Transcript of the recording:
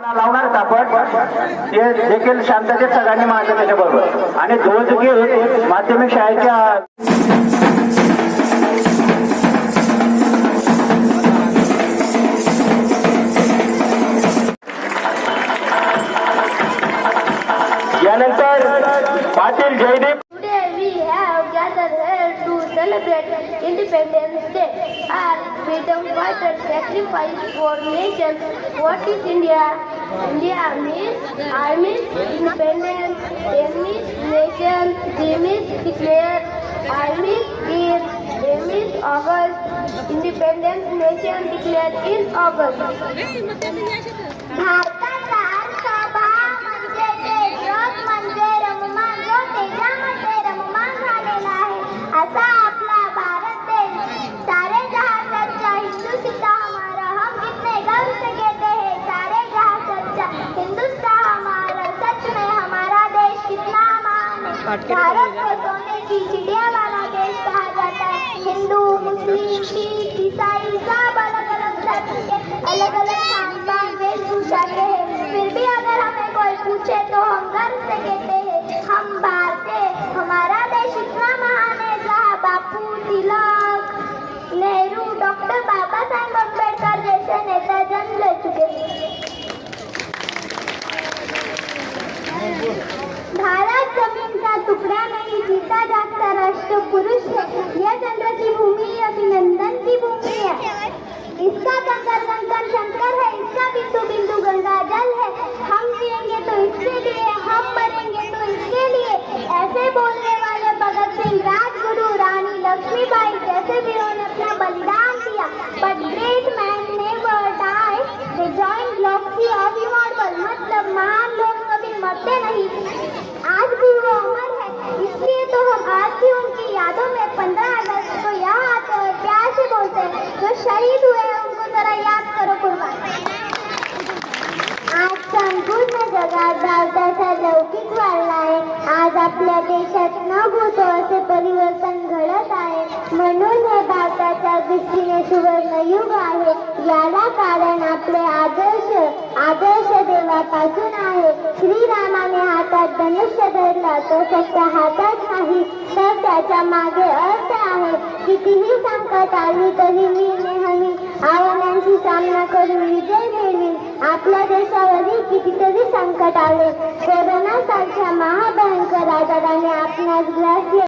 लावणार आपण. ते देखील शांततेत सगळ्यांनी मांडलं त्याच्याबरोबर आणि ध्वज घेऊन माध्यमिक शाळेच्या यानंतर Patil Jaydeep celebrate Independence Day. Our freedom fighters sacrificed for nation. What is India? India means I means independence. A means nation. D means declare. I means year. A means August. Independence nation declared in August. महान है भारत को सोने की चिड़िया वाला देश कहा जाता है। हिंदू मुस्लिम सिख ईसाई सब अलग अलग धर्म के अलग अलग वेशभूषा के हैं। फिर भी अगर हमें कोई पूछे तो हम गर्व से कहते हैं हम भारतीय हमारा देश इतना महान है। जहाँ बापू तिलक नेहरू डॉक्टर बाबा साहेब अंबेडकर जैसे नेता जन्म ले चुके हैं। जागता पुरुष है यह चंद्र की भूमि अभिनंदन की भूमि है इसका कंकर कंकर शंकर जो शहीद हुए हैं उनको जरा याद करो कुर्बान. आज संपूर्ण जगात भारताचा लौकिक वाढला आहे. आज आपल्या देशात न होतो असे परिवर्तन घडत आहे. म्हणून हे भारताच्या दृष्टीने सुवर्ण युग आहे. याला कारण आपले आदर्श आदर्श देवापासून आहे. श्रीरामाने हातात धनुष्य धरला तो फक्त हातात नाही तर त्याच्यामागे अर्थ आहे. कितीही संकट आली तरी मी नेहमी आव्हानांशी सामना करून विजय मिळवीन आपल्या देशावरही कितीतरी संकट आले कोरोना सारख्या महाभयंकर आजाराने आपणास ग्रास